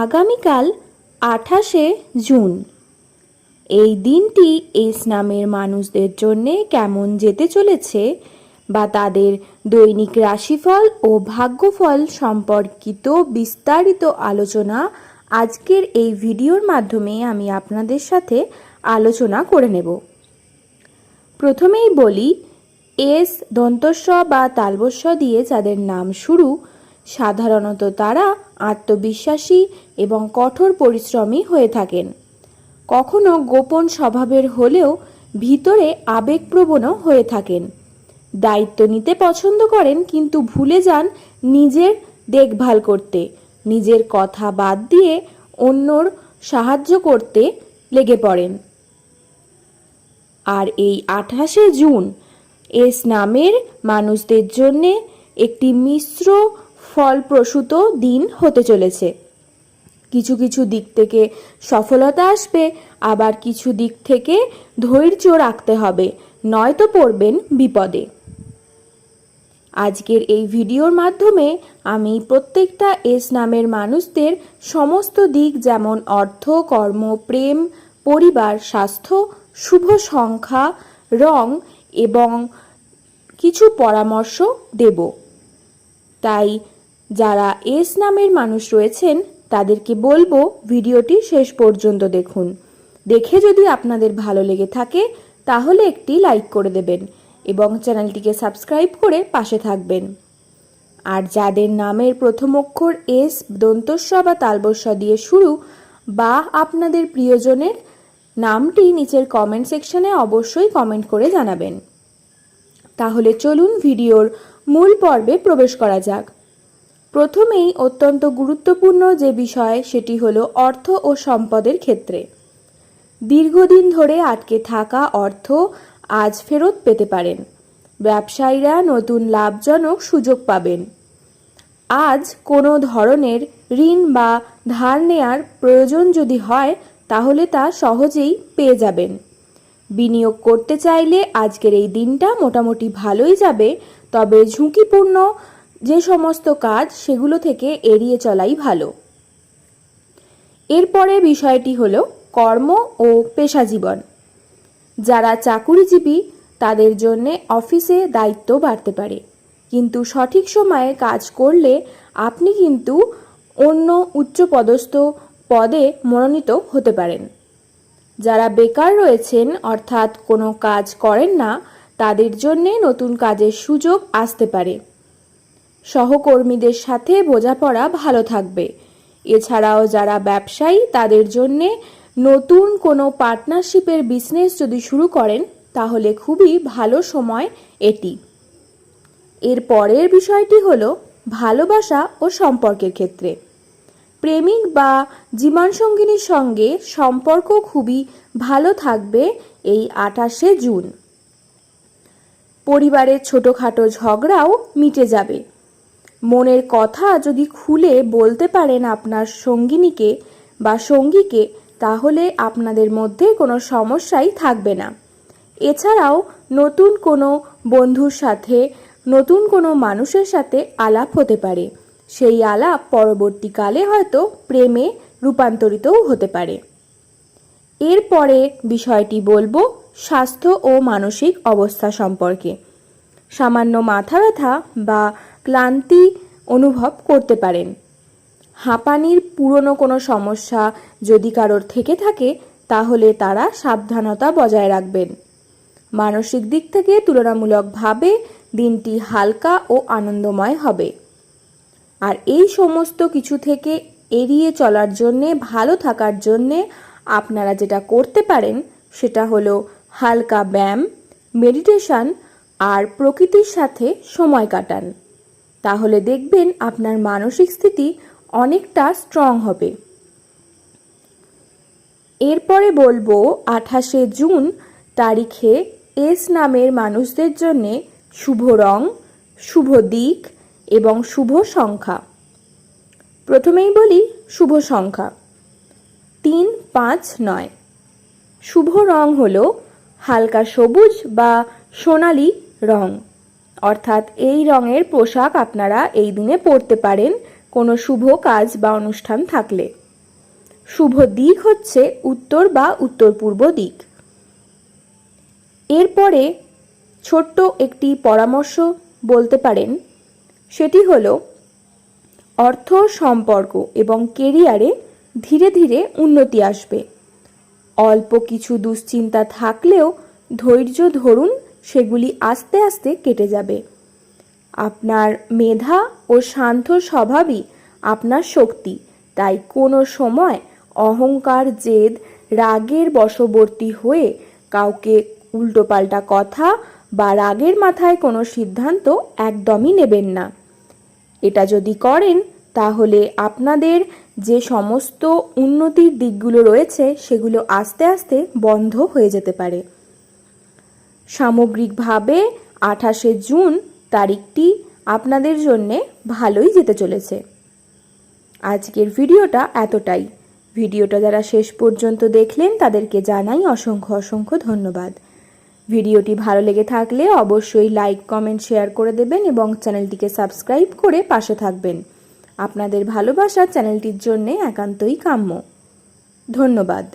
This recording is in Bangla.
আগামীকাল আঠাশে জুন। এই দিনটি এস নামের মানুষদের জন্যে কেমন যেতে চলেছে বা তাদের দৈনিক রাশিফল ও ভাগ্যফল সম্পর্কিত বিস্তারিত আলোচনা আজকের এই ভিডিওর মাধ্যমে আমি আপনাদের সাথে আলোচনা করে নেব। প্রথমেই বলি, এস দন্তস্ব বা তালবস্ব দিয়ে যাদের নাম শুরু সাধারণত তারা আত্মবিশ্বাসী এবং কঠোর পরিশ্রমী হয়ে থাকেন। কখনো গোপন স্বভাবের হলেও ভিতরে আবেগপ্রবণও হয়ে থাকেন। দায়িত্ব নিতে পছন্দ করেন কিন্তু ভুলে যান নিজের দেখভাল করতে, নিজের কথা বাদ দিয়ে অন্যর সাহায্য করতে লেগে পড়েন। আর এই আঠাশে জুন এস নামের মানুষদের জন্যে একটি মিশ্র ফলপ্রসূত দিন হতে চলেছে। কিছু কিছু দিক থেকে সফলতা আসবে, আবার কিছু দিক থেকে ধৈর্য রাখতে হবে, নয়তো পড়বেন বিপদে। আজকের এই ভিডিওর মাধ্যমে আমি প্রত্যেকটা এস নামের মানুষদের সমস্ত দিক যেমন অর্থ, কর্ম, প্রেম, পরিবার, স্বাস্থ্য, শুভ সংখ্যা, রং এবং কিছু পরামর্শ দেব। তাই যারা এস নামের মানুষ রয়েছেন, তাদেরকে বলব ভিডিওটি শেষ পর্যন্ত দেখুন। দেখে যদি আপনাদের ভালো লেগে থাকে, তাহলে একটি লাইক করে দেবেন এবং চ্যানেলটিকে সাবস্ক্রাইব করে পাশে থাকবেন। আর যাদের নামের প্রথম অক্ষর এস দন্তস্ব বা তালবস্য দিয়ে শুরু বা আপনাদের প্রিয়জনের নামটি নিচের কমেন্ট সেকশনে অবশ্যই কমেন্ট করে জানাবেন। তাহলে চলুন ভিডিওর মূল পর্বে প্রবেশ করা যাক। প্রথমেই অত্যন্ত গুরুত্বপূর্ণ যে বিষয় সেটি হলো অর্থ ও সম্পদের ক্ষেত্রে। দীর্ঘদিন ধরে আটকে থাকা অর্থ আজ ফেরত পেতে পারেন। ব্যবসায়ীরা নতুন লাভজনক সুযোগ পাবেন। আজ কোনো ধরনের ঋণ বা ধার নেয়ার প্রয়োজন যদি হয়, তাহলে তা সহজেই পেয়ে যাবেন। বিনিয়োগ করতে চাইলে আজকের এই দিনটা মোটামুটি ভালোই যাবে, তবে ঝুঁকিপূর্ণ যে সমস্ত কাজ সেগুলো থেকে এড়িয়ে চলাই ভালো। এরপরে বিষয়টি হলো কর্ম ও পেশা জীবন যারা চাকুরিজীবী, তাদের জন্য অফিসে দায়িত্ব বাড়তে পারে। কিন্তু সঠিক সময়ে কাজ করলে আপনি কিন্তু অন্য উচ্চপদস্থ পদে মনোনীত হতে পারেন। যারা বেকার রয়েছেন, অর্থাৎ কোনো কাজ করেন না, তাদের জন্যে নতুন কাজের সুযোগ আসতে পারে। সহকর্মীদের সাথে বোঝাপড়া ভালো থাকবে। এছাড়াও যারা ব্যবসায়ী, তাদের জন্যে নতুন কোনো পার্টনারশিপের বিজনেস যদি শুরু করেন, তাহলে খুবই ভালো সময় এটি। এর পরের বিষয়টি হলো ভালোবাসা ও সম্পর্কের ক্ষেত্রে। প্রেমিক বা জীবনসঙ্গিনীর সঙ্গে সম্পর্ক খুবই ভালো থাকবে এই আঠাশে জুন। পরিবারের ছোটোখাটো ঝগড়াও মিটে যাবে। মনের কথা যদি খুলে বলতে পারেন আপনার সঙ্গিনীকে বা সঙ্গীকে, তাহলে আপনাদের মধ্যে কোনো সমস্যাই থাকবে না। এছাড়াও নতুন কোনো বন্ধুর সাথে, নতুন কোনো মানুষের সাথে আলাপ হতে পারে। সেই আলাপ পরবর্তীকালে হয়তো প্রেমে রূপান্তরিতও হতে পারে। এরপরে বিষয়টি বলব স্বাস্থ্য ও মানসিক অবস্থা সম্পর্কে। সামান্য মাথা ব্যথা বা ক্লান্তি অনুভব করতে পারেন। হাঁপানির পুরনো কোনো সমস্যা যদি কারোর থেকে থাকে, তাহলে তারা সাবধানতা বজায় রাখবেন। মানসিক দিক থেকে তুলনামূলকভাবে দিনটি হালকা ও আনন্দময় হবে। আর এই সমস্ত কিছু থেকে এড়িয়ে চলার জন্যে, ভালো থাকার জন্যে আপনারা যেটা করতে পারেন, সেটা হলো হালকা ব্যায়াম, মেডিটেশন আর প্রকৃতির সাথে সময় কাটান। তাহলে দেখবেন আপনার মানসিক স্থিতি অনেকটা স্ট্রং হবে। এরপরে বলব, আঠাশে জুন তারিখে এস নামের মানুষদের জন্য শুভ রং, শুভ দিক এবং শুভ সংখ্যা। প্রথমেই বলি শুভ সংখ্যা। তিন, পাঁচ, নয়। শুভ রং হল হালকা সবুজ বা সোনালি রং। অর্থাৎ এই রঙের পোশাক আপনারা এই দিনে পরতে পারেন। কোনো শুভ কাজ বা অনুষ্ঠান থাকলে। শুভ দিক হচ্ছে উত্তর বা উত্তর পূর্ব দিক। এরপরে ছোট্ট একটি পরামর্শ বলতে পারেন। সেটি হল, অর্থ, সম্পর্ক এবং কেরিয়ারে ধীরে ধীরে উন্নতি আসবে। অল্প কিছু দুশ্চিন্তা থাকলেও ধৈর্য ধরুন সেগুলি আস্তে আস্তে কেটে যাবে। আপনার মেধা ও শান্ত স্বভাবই আপনার শক্তি। তাই কোনো সময় অহংকার, জেদ, রাগের বশবর্তী হয়ে কাউকে উল্টোপাল্টা কথা বা রাগের মাথায় কোনো সিদ্ধান্ত একদমই নেবেন না। এটা যদি করেন, তাহলে আপনাদের যে সমস্ত উন্নতির দিকগুলো রয়েছে, সেগুলো আস্তে আস্তে বন্ধ হয়ে যেতে পারে। সামগ্রিকভাবে আঠাশে জুন তারিখটি আপনাদের জন্যে ভালোই যেতে চলেছে। আজকের ভিডিওটা এতটাই। ভিডিওটা যারা শেষ পর্যন্ত দেখলেন, তাদেরকে জানাই অসংখ্য অসংখ্য ধন্যবাদ। ভিডিওটি ভালো লেগে থাকলে অবশ্যই লাইক, কমেন্ট, শেয়ার করে দেবেন এবং চ্যানেলটিকে সাবস্ক্রাইব করে পাশে থাকবেন। আপনাদের ভালোবাসা চ্যানেলটির জন্যে একান্তই কাম্য। ধন্যবাদ।